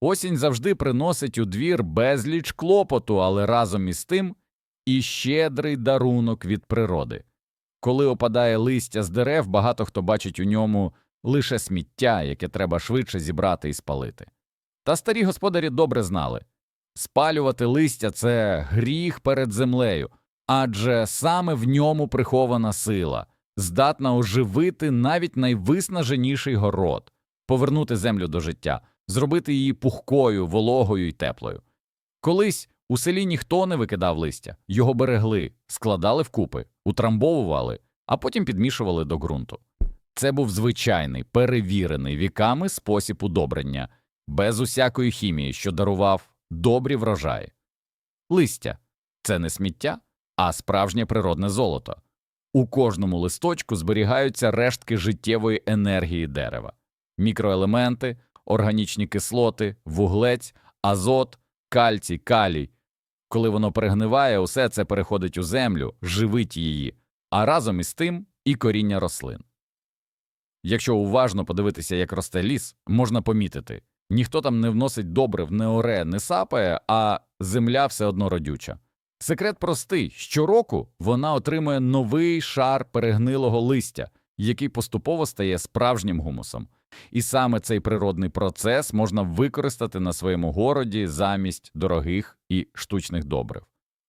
Осінь завжди приносить у двір безліч клопоту, але разом із тим і щедрий дарунок від природи. Коли опадає листя з дерев, багато хто бачить у ньому лише сміття, яке треба швидше зібрати і спалити. Та старі господарі добре знали спалювати листя це гріх перед землею, адже саме в ньому прихована сила, здатна оживити навіть найвиснаженіший город, повернути землю до життя, зробити її пухкою, вологою і теплою. Колись у селі ніхто не викидав листя, його берегли, складали вкупи, утрамбовували, а потім підмішували до ґрунту. Це був звичайний, перевірений віками спосіб удобрення, без усякої хімії, що дарував добрі врожаї. Листя це не сміття, а справжнє природне золото. У кожному листочку зберігаються рештки життєвої енергії дерева, мікроелементи, органічні кислоти, вуглець, азот, кальцій, калій. Коли воно перегниває, усе це переходить у землю, живить її, а разом із тим і коріння рослин. Якщо уважно подивитися, як росте ліс, можна помітити ніхто там не вносить добрив, не оре, не сапає, а земля все одно родюча. Секрет простий щороку вона отримує новий шар перегнилого листя, який поступово стає справжнім гумусом. І саме цей природний процес можна використати на своєму городі замість дорогих і штучних добрив.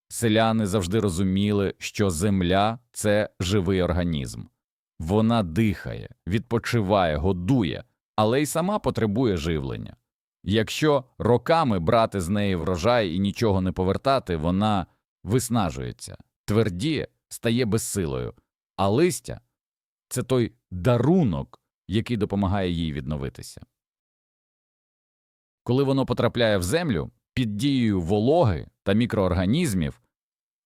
Селяни завжди розуміли, що земля це живий організм. Вона дихає, відпочиває, годує, але й сама потребує живлення. Якщо роками брати з неї врожай і нічого не повертати, вона виснажується, твердіє, стає безсилою, а листя це той дарунок, який допомагає їй відновитися. Коли воно потрапляє в землю, під дією вологи та мікроорганізмів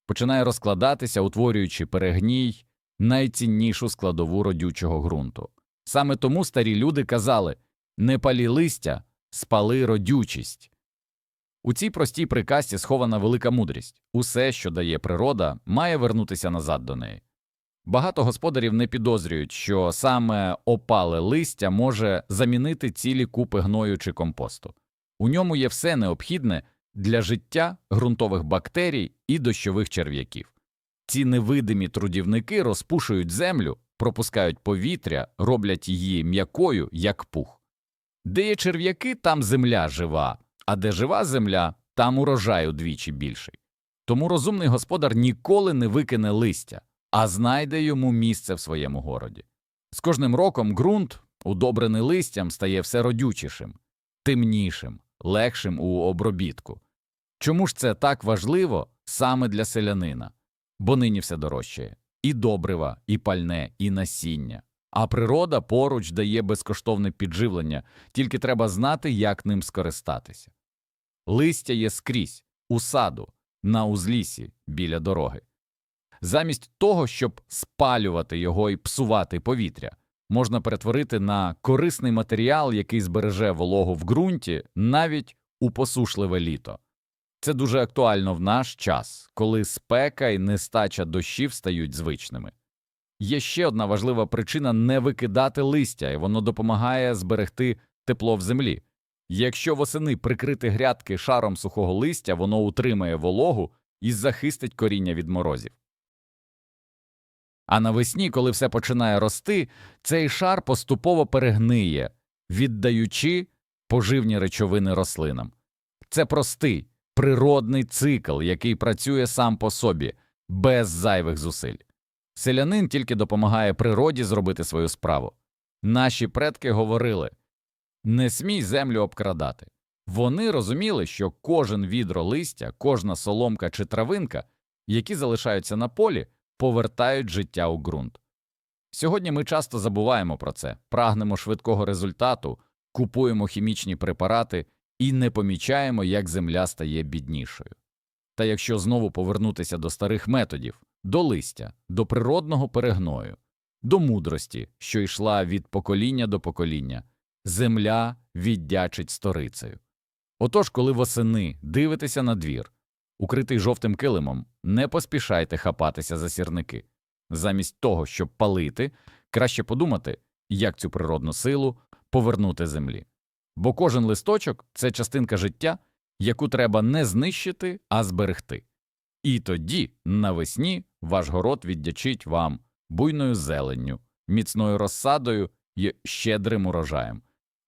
починає розкладатися, утворюючи перегній, найціннішу складову родючого ґрунту. Саме тому старі люди казали не палі листя, спали родючість. У цій простій приказці схована велика мудрість усе, що дає природа, має вернутися назад до неї. Багато господарів не підозрюють, що саме опале листя може замінити цілі купи гною чи компосту. У ньому є все необхідне для життя ґрунтових бактерій і дощових черв'яків. Ці невидимі трудівники розпушують землю, пропускають повітря, роблять її м'якою, як пух. Де є черв'яки, там земля жива, а де жива земля, там урожай удвічі більший. Тому розумний господар ніколи не викине листя, а знайде йому місце в своєму городі. З кожним роком ґрунт, удобрений листям, стає все родючішим, темнішим, легшим у обробітку. Чому ж це так важливо саме для селянина? Бо нині все дорожчає і добрива, і пальне, і насіння. А природа поруч дає безкоштовне підживлення, тільки треба знати, як ним скористатися. Листя є скрізь, у саду, на узлісі, біля дороги. Замість того, щоб спалювати його і псувати повітря, можна перетворити на корисний матеріал, який збереже вологу в ґрунті навіть у посушливе літо. Це дуже актуально в наш час, коли спека і нестача дощів стають звичними. Є ще одна важлива причина не викидати листя, і воно допомагає зберегти тепло в землі. Якщо восени прикрити грядки шаром сухого листя, воно утримає вологу і захистить коріння від морозів. А навесні, коли все починає рости, цей шар поступово перегниє, віддаючи поживні речовини рослинам. Це простий, природний цикл, який працює сам по собі, без зайвих зусиль. Селянин тільки допомагає природі зробити свою справу. Наші предки говорили не смій землю обкрадати. Вони розуміли, що кожен відро листя, кожна соломка чи травинка, які залишаються на полі, повертають життя у ґрунт. Сьогодні ми часто забуваємо про це, прагнемо швидкого результату, купуємо хімічні препарати і не помічаємо, як земля стає біднішою. Та якщо знову повернутися до старих методів, до листя, до природного перегною, до мудрості, що йшла від покоління до покоління, земля віддячить сторицею. Отож, коли восени дивитеся на двір, укритий жовтим килимом, не поспішайте хапатися за сірники. Замість того, щоб палити, краще подумати, як цю природну силу повернути землі. бо кожен листочок це частинка життя, яку треба не знищити, а зберегти. І тоді навесні ваш город віддячить вам буйною зеленню, міцною розсадою і щедрим урожаєм.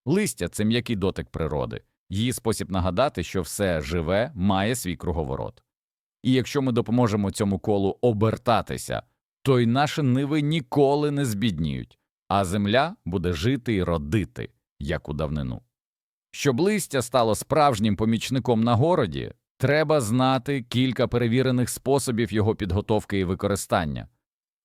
Листя це м'який дотик природи, її спосіб нагадати, що все живе має свій круговорот. І якщо ми допоможемо цьому колу обертатися, то й наші ниви ніколи не збідніють, а земля буде жити і родити, як у давнину. Щоб листя стало справжнім помічником на городі, треба знати кілька перевірених способів його підготовки і використання.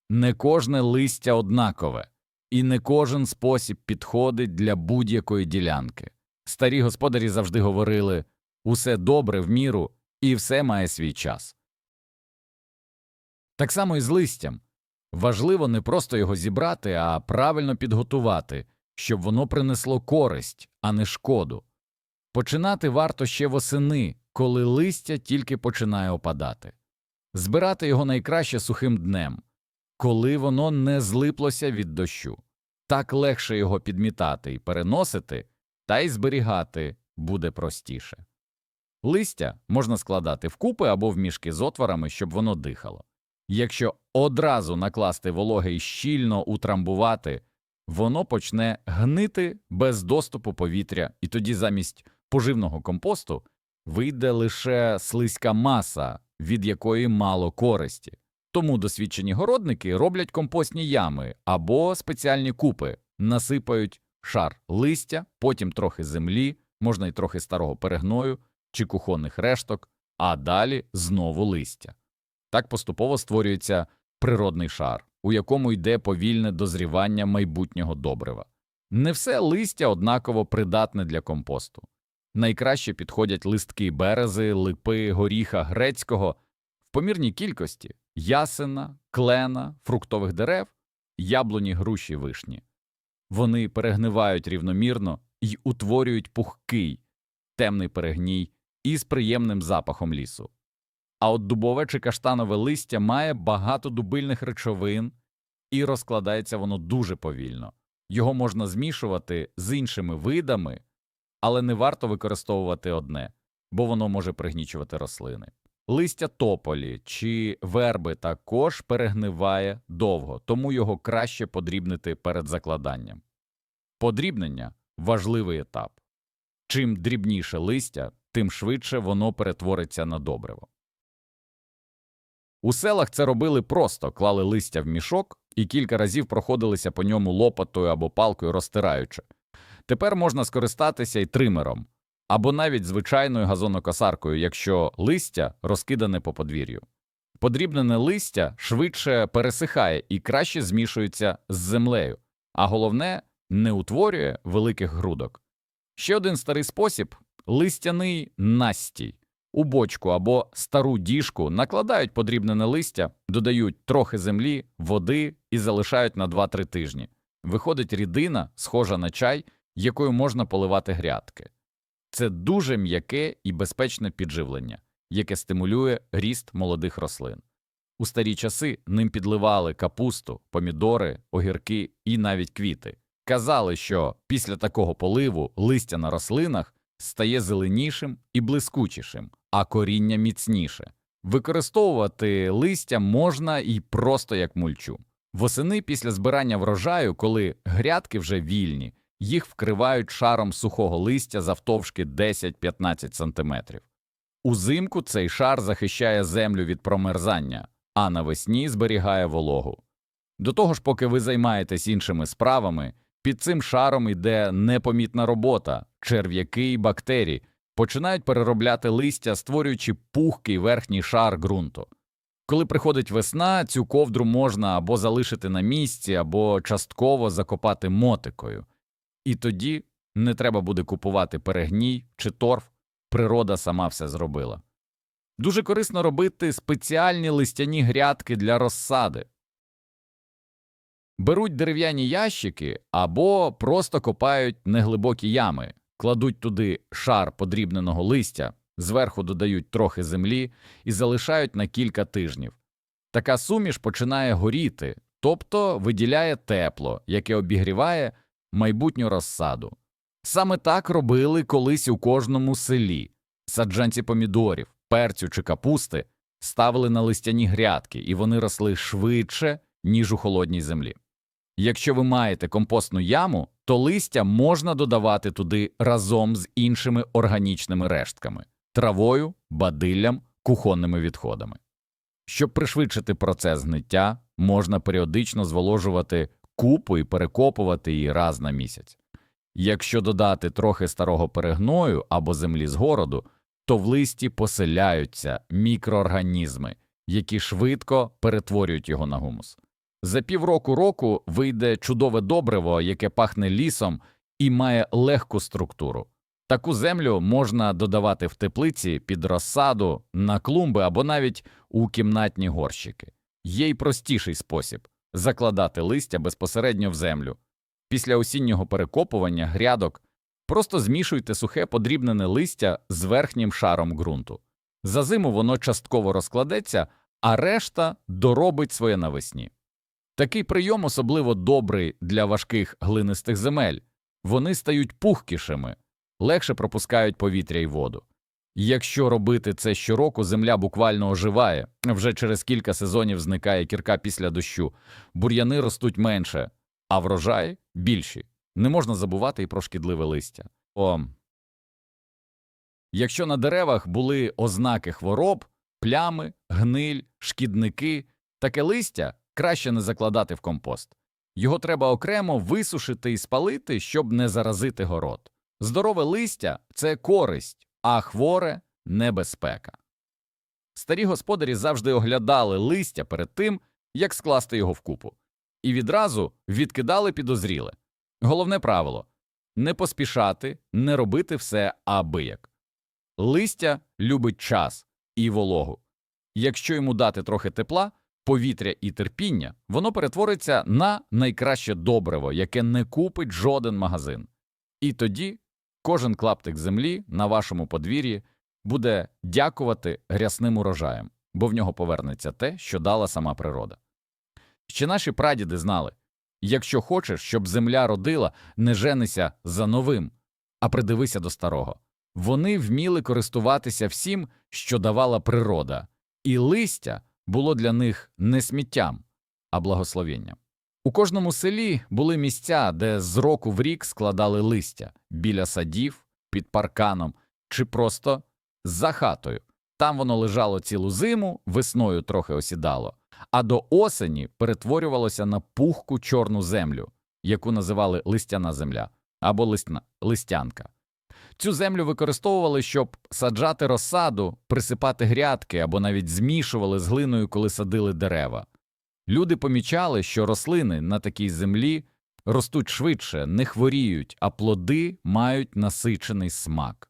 Не кожне листя однакове, і не кожен спосіб підходить для будь-якої ділянки. Старі господарі завжди говорили усе добре в міру, і все має свій час. Так само і з листям. Важливо не просто його зібрати, а правильно підготувати, щоб воно принесло користь, а не шкоду. Починати варто ще восени, коли листя тільки починає опадати. Збирати його найкраще сухим днем, коли воно не злиплося від дощу. Так легше його підмітати і переносити, та й зберігати буде простіше. Листя можна складати вкупи або в мішки з отворами, щоб воно дихало. Якщо одразу накласти вологе і щільно утрамбувати, воно почне гнити без доступу повітря, і тоді замість поживного компосту вийде лише слизька маса, від якої мало користі. Тому досвідчені городники роблять компостні ями або спеціальні купи, насипають шар листя, потім трохи землі, можна й трохи старого перегною чи кухонних решток, а далі знову листя. Так поступово створюється природний шар, у якому йде повільне дозрівання майбутнього добрива. Не все листя однаково придатне для компосту. Найкраще підходять листки берези, липи, горіха, грецького в помірній кількості ясена, клена, фруктових дерев, яблуні, груші, вишні. Вони перегнивають рівномірно і утворюють пухкий, темний перегній із приємним запахом лісу. А от дубове чи каштанове листя має багато дубильних речовин і розкладається воно дуже повільно. Його можна змішувати з іншими видами, але не варто використовувати одне, бо воно може пригнічувати рослини. Листя тополі чи верби також перегниває довго, тому його краще подрібнити перед закладанням. Подрібнення важливий етап. Чим дрібніше листя, тим швидше воно перетвориться на добриво. У селах це робили просто клали листя в мішок і кілька разів проходилися по ньому лопатою або палкою розтираючи. Тепер можна скористатися і тримером, або навіть звичайною газонокосаркою, якщо листя розкидане по подвір'ю. Подрібнене листя швидше пересихає і краще змішується з землею, а головне не утворює великих грудок. Ще один старий спосіб листяний настій. У бочку або стару діжку накладають подрібнене листя, додають трохи землі, води і залишають на 2-3 тижні. Виходить рідина, схожа на чай, якою можна поливати грядки. Це дуже м'яке і безпечне підживлення, яке стимулює ріст молодих рослин. У старі часи ним підливали капусту, помідори, огірки і навіть квіти. Казали, що після такого поливу листя на рослинах стає зеленішим і блискучішим, а коріння міцніше. Використовувати листя можна і просто як мульчу. Восени після збирання врожаю, коли грядки вже вільні, їх вкривають шаром сухого листя завтовшки 10-15 см. Узимку цей шар захищає землю від промерзання, а навесні зберігає вологу. До того ж, поки ви займаєтесь іншими справами, під цим шаром йде непомітна робота, черв'яки і бактерії починають переробляти листя, створюючи пухкий верхній шар ґрунту. Коли приходить весна, цю ковдру можна або залишити на місці, або частково закопати мотикою. І тоді не треба буде купувати перегній чи торф, природа сама все зробила. Дуже корисно робити спеціальні листяні грядки для розсади. Беруть дерев'яні ящики або просто копають неглибокі ями, кладуть туди шар подрібненого листя, зверху додають трохи землі і залишають на кілька тижнів. Така суміш починає горіти, тобто виділяє тепло, яке обігріває майбутню розсаду. Саме так робили колись у кожному селі. Саджанці помідорів, перцю чи капусти ставили на листяні грядки, і вони росли швидше, ніж у холодній землі. Якщо ви маєте компостну яму, то листя можна додавати туди разом з іншими органічними рештками травою, бадиллям, кухонними відходами. Щоб пришвидшити процес гниття, можна періодично зволожувати купу і перекопувати її раз на місяць. Якщо додати трохи старого перегною або землі з городу, то в листі поселяються мікроорганізми, які швидко перетворюють його на гумус. За півроку року вийде чудове добриво, яке пахне лісом і має легку структуру. Таку землю можна додавати в теплиці під розсаду, на клумби або навіть у кімнатні горщики. Є й простіший спосіб закладати листя безпосередньо в землю. Після осіннього перекопування грядок просто змішуйте сухе подрібнене листя з верхнім шаром ґрунту. За зиму воно частково розкладеться, а решта доробить своє навесні. Такий прийом особливо добрий для важких глинистих земель. Вони стають пухкішими, легше пропускають повітря і воду. Якщо робити це щороку, земля буквально оживає, вже через кілька сезонів зникає кірка після дощу, бур'яни ростуть менше, а врожаї більші. Не можна забувати і про шкідливе листя. О. Якщо на деревах були ознаки хвороб, плями, гниль, шкідники, таке листя краще не закладати в компост. Його треба окремо висушити і спалити, щоб не заразити город. Здорове листя це користь, а хворе небезпека. Старі господарі завжди оглядали листя перед тим, як скласти його в купу, і відразу відкидали підозріле. Головне правило не поспішати, не робити все абияк. Листя любить час і вологу. Якщо йому дати трохи тепла, повітря і терпіння, воно перетвориться на найкраще добриво, яке не купить жоден магазин. І тоді кожен клаптик землі на вашому подвір'ї буде дякувати грясним урожаям, бо в нього повернеться те, що дала сама природа. Ще наші прадіди знали якщо хочеш, щоб земля родила, не женися за новим, а придивися до старого. Вони вміли користуватися всім, що давала природа, і листя було для них не сміттям, а благословенням. У кожному селі були місця, де з року в рік складали листя біля садів, під парканом чи просто за хатою. Там воно лежало цілу зиму, весною трохи осідало, а до осені перетворювалося на пухку чорну землю, яку називали листяна земля або листна, листянка. Цю землю використовували, щоб саджати розсаду, присипати грядки або навіть змішували з глиною, коли садили дерева. Люди помічали, що рослини на такій землі ростуть швидше, не хворіють, а плоди мають насичений смак.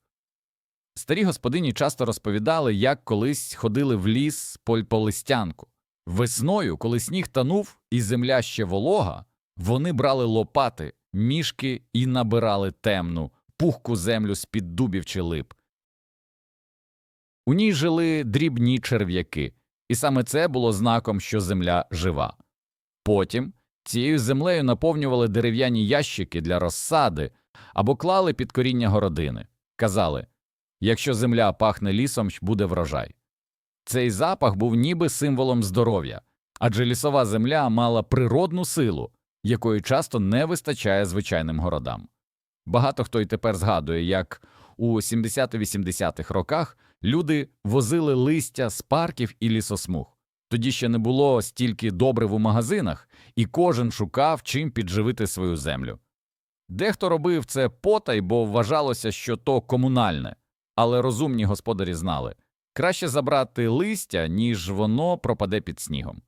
Старі господині часто розповідали, як колись ходили в ліс по листянку. Весною, коли сніг танув і земля ще волога, вони брали лопати, мішки і набирали темну, пухку землю з під дубів чи лип. У ній жили дрібні черв'яки, і саме це було знаком, що земля жива. Потім цією землею наповнювали дерев'яні ящики для розсади або клали під коріння городини. Казали якщо земля пахне лісом, буде врожай. Цей запах був ніби символом здоров'я, адже лісова земля мала природну силу, якої часто не вистачає звичайним городам. Багато хто й тепер згадує, як у 70-80-х роках люди возили листя з парків і лісосмуг. Тоді ще не було стільки добрив у магазинах, і кожен шукав, чим підживити свою землю. Дехто робив це потай, бо вважалося, що то комунальне, але розумні господарі знали краще забрати листя, ніж воно пропаде під снігом.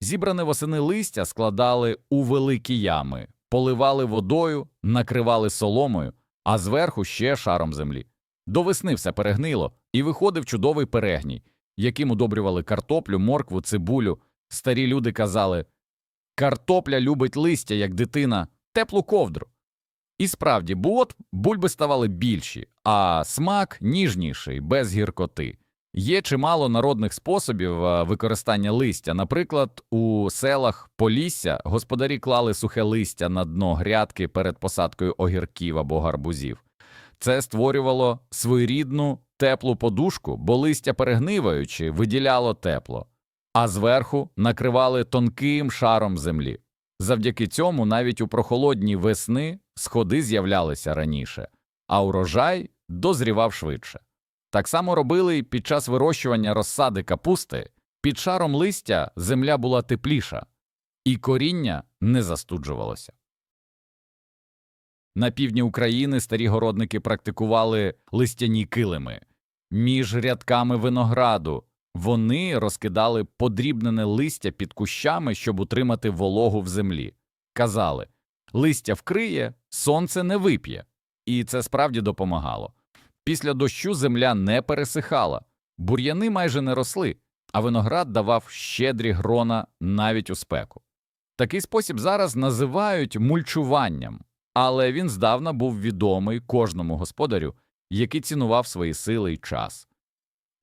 Зібране восени листя складали у великі ями, поливали водою, накривали соломою, а зверху ще шаром землі. До весни все перегнило, і виходив чудовий перегній, яким удобрювали картоплю, моркву, цибулю. Старі люди казали картопля любить листя, як дитина, теплу ковдру. І справді, бо от бульби ставали більші, а смак ніжніший, без гіркоти. Є чимало народних способів е, використання листя. Наприклад, у селах Полісся господарі клали сухе листя на дно грядки перед посадкою огірків або гарбузів. Це створювало своєрідну теплу подушку, бо листя перегниваючи виділяло тепло, а зверху накривали тонким шаром землі. Завдяки цьому навіть у прохолодні весни сходи з'являлися раніше, а урожай дозрівав швидше. Так само робили й під час вирощування розсади капусти, під шаром листя земля була тепліша, і коріння не застуджувалося. На півдні України старі городники практикували листяні килими. Між рядками винограду вони розкидали подрібнене листя під кущами, щоб утримати вологу в землі. Казали листя вкриє, сонце не вип'є, і це справді допомагало. Після дощу земля не пересихала, бур'яни майже не росли, а виноград давав щедрі грона навіть у спеку. Такий спосіб зараз називають мульчуванням, але він здавна був відомий кожному господарю, який цінував свої сили й час.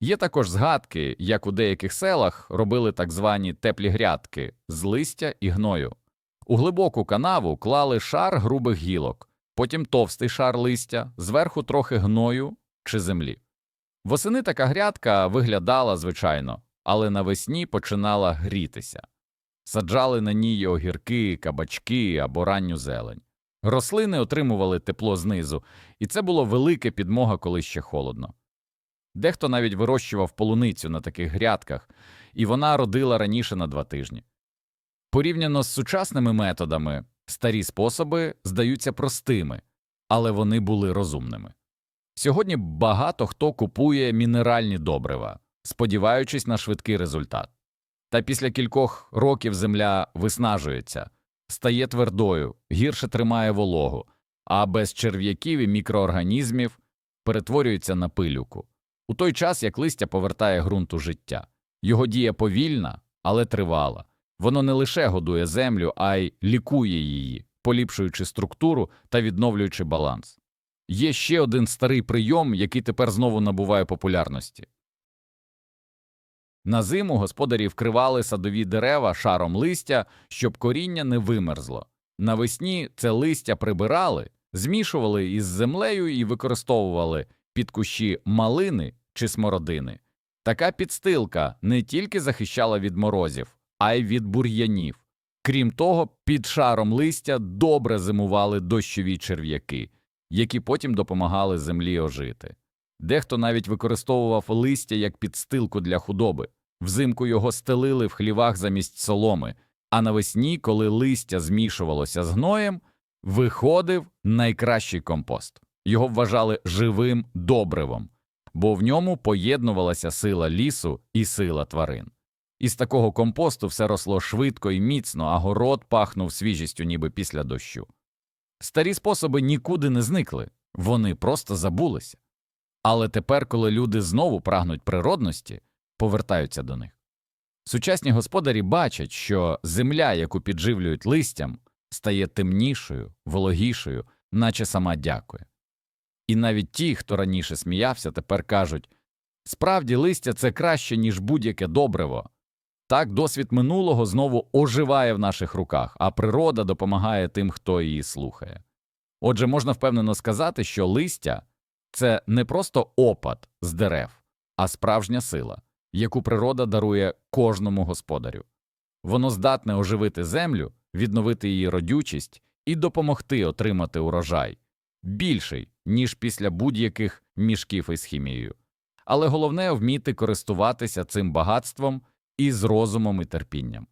Є також згадки, як у деяких селах робили так звані теплі грядки з листя і гною. У глибоку канаву клали шар грубих гілок, потім товстий шар листя, зверху трохи гною чи землі. Восени така грядка виглядала звичайно, але навесні починала грітися. Саджали на ній огірки, кабачки або ранню зелень. Рослини отримували тепло знизу, і це було велике підмога, коли ще холодно. Дехто навіть вирощував полуницю на таких грядках, і вона родила раніше на два тижні. Порівняно з сучасними методами, старі способи здаються простими, але вони були розумними. Сьогодні багато хто купує мінеральні добрива, сподіваючись на швидкий результат. Та після кількох років земля виснажується, стає твердою, гірше тримає вологу, а без черв'яків і мікроорганізмів перетворюється на пилюку. У той час як листя повертає ґрунту життя. Його дія повільна, але тривала. Воно не лише годує землю, а й лікує її, поліпшуючи структуру та відновлюючи баланс. Є ще один старий прийом, який тепер знову набуває популярності. На зиму господарі вкривали садові дерева шаром листя, щоб коріння не вимерзло. Навесні це листя прибирали, змішували із землею і використовували під кущі малини чи смородини. Така підстилка не тільки захищала від морозів, а й від бур'янів. Крім того, під шаром листя добре зимували дощові черв'яки, які потім допомагали землі ожити. Дехто навіть використовував листя як підстилку для худоби, взимку його стелили в хлівах замість соломи, а навесні, коли листя змішувалося з гноєм, виходив найкращий компост. Його вважали живим добривом, бо в ньому поєднувалася сила лісу і сила тварин. Із такого компосту все росло швидко і міцно, а город пахнув свіжістю, ніби після дощу. Старі способи нікуди не зникли, вони просто забулися. Але тепер, коли люди знову прагнуть природності, повертаються до них. Сучасні господарі бачать, що земля, яку підживлюють листям, стає темнішою, вологішою, наче сама дякує. І навіть ті, хто раніше сміявся, тепер кажуть справді листя це краще, ніж будь-яке добриво. Так досвід минулого знову оживає в наших руках, а природа допомагає тим, хто її слухає. Отже, можна впевнено сказати, що листя це не просто опад з дерев, а справжня сила, яку природа дарує кожному господарю. Воно здатне оживити землю, відновити її родючість і допомогти отримати урожай більший, ніж після будь-яких мішків із хімією. Але головне вміти користуватися цим багатством із розумом і терпінням.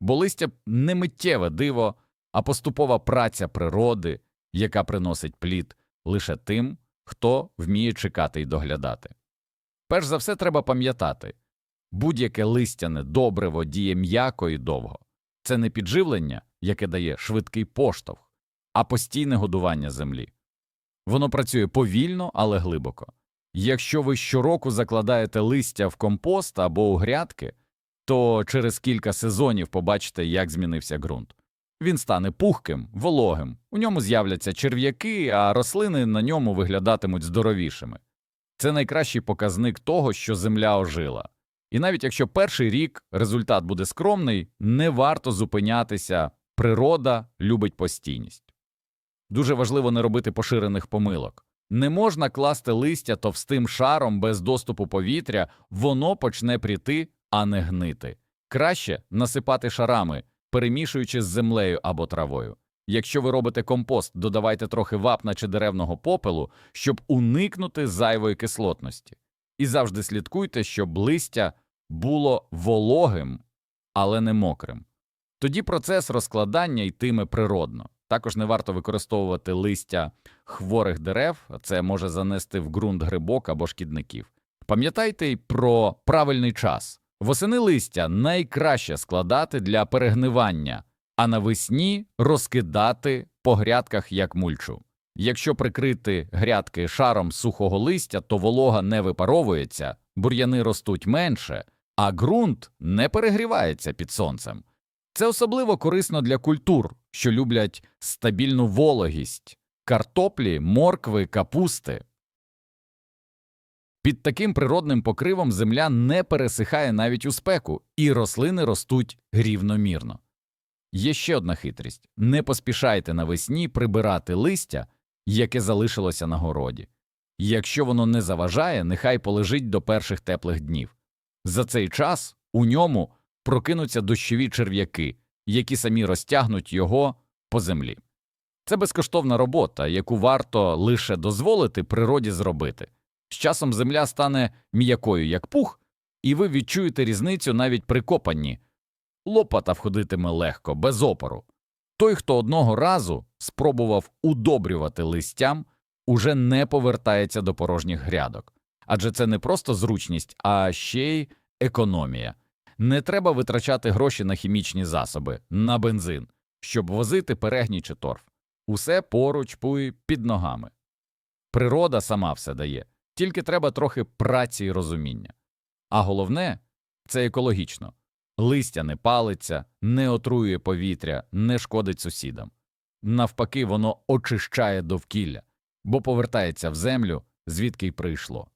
Бо листя не миттєве диво, а поступова праця природи, яка приносить плід лише тим, хто вміє чекати і доглядати. Перш за все треба пам'ятати будь-яке листяне добриво діє м'яко і довго. Це не підживлення, яке дає швидкий поштовх, а постійне годування землі. Воно працює повільно, але глибоко. Якщо ви щороку закладаєте листя в компост або у грядки, то через кілька сезонів побачите, як змінився ґрунт. Він стане пухким, вологим, у ньому з'являться черв'яки, а рослини на ньому виглядатимуть здоровішими. Це найкращий показник того, що земля ожила. І навіть якщо перший рік результат буде скромний, не варто зупинятися. Природа любить постійність. Дуже важливо не робити поширених помилок. Не можна класти листя товстим шаром без доступу повітря, воно почне пріти, а не гнити. Краще насипати шарами, перемішуючи з землею або травою. Якщо ви робите компост, додавайте трохи вапна чи деревного попелу, щоб уникнути зайвої кислотності. І завжди слідкуйте, щоб листя було вологим, але не мокрим. Тоді процес розкладання йтиме природно. Також не варто використовувати листя хворих дерев, це може занести в ґрунт грибок або шкідників. Пам'ятайте й про правильний час. Восени листя найкраще складати для перегнивання, а навесні розкидати по грядках як мульчу. Якщо прикрити грядки шаром сухого листя, то волога не випаровується, бур'яни ростуть менше, а ґрунт не перегрівається під сонцем. Це особливо корисно для культур, що люблять стабільну вологість картоплі, моркви, капусти. Під таким природним покривом земля не пересихає навіть у спеку, і рослини ростуть рівномірно. Є ще одна хитрість не поспішайте навесні прибирати листя, яке залишилося на городі. Якщо воно не заважає, нехай полежить до перших теплих днів. За цей час у ньому прокинуться дощові черв'яки, які самі розтягнуть його по землі. Це безкоштовна робота, яку варто лише дозволити природі зробити. З часом земля стане м'якою, як пух, і ви відчуєте різницю навіть при копанні. Лопата входитиме легко, без опору. Той, хто одного разу спробував удобрювати листям, уже не повертається до порожніх грядок. Адже це не просто зручність, а ще й економія. Не треба витрачати гроші на хімічні засоби, на бензин, щоб возити перегній чи торф. Усе поруч пуй під ногами. Природа сама все дає, тільки треба трохи праці і розуміння. А головне це екологічно. Листя не палиться, не отруює повітря, не шкодить сусідам. Навпаки, воно очищає довкілля, бо повертається в землю, звідки й прийшло.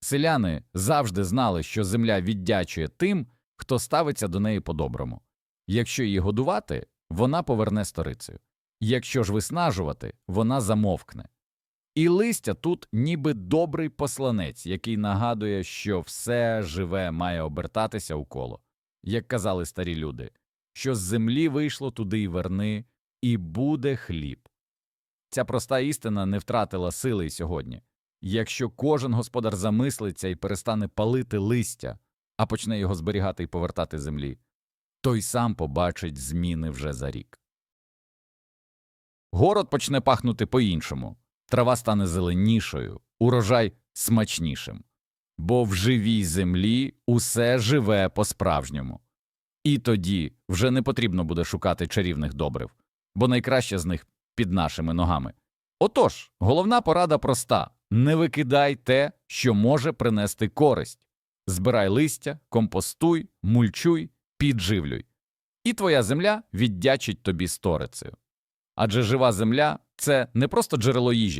Селяни завжди знали, що земля віддячує тим, хто ставиться до неї по-доброму. Якщо її годувати, вона поверне сторицею. Якщо ж виснажувати, вона замовкне. І листя тут ніби добрий посланець, який нагадує, що все живе має обертатися у коло. Як казали старі люди, що з землі вийшло туди й верни, і буде хліб. Ця проста істина не втратила сили й сьогодні. Якщо кожен господар замислиться і перестане палити листя, а почне його зберігати і повертати землі, той сам побачить зміни вже за рік. Город почне пахнути по-іншому, трава стане зеленішою, урожай смачнішим, бо в живій землі усе живе по-справжньому. І тоді вже не потрібно буде шукати чарівних добрив, бо найкраще з них під нашими ногами. Отож, головна порада проста не викидай те, що може принести користь. Збирай листя, компостуй, мульчуй, підживлюй. І твоя земля віддячить тобі сторицею. Адже жива земля це не просто джерело їжі,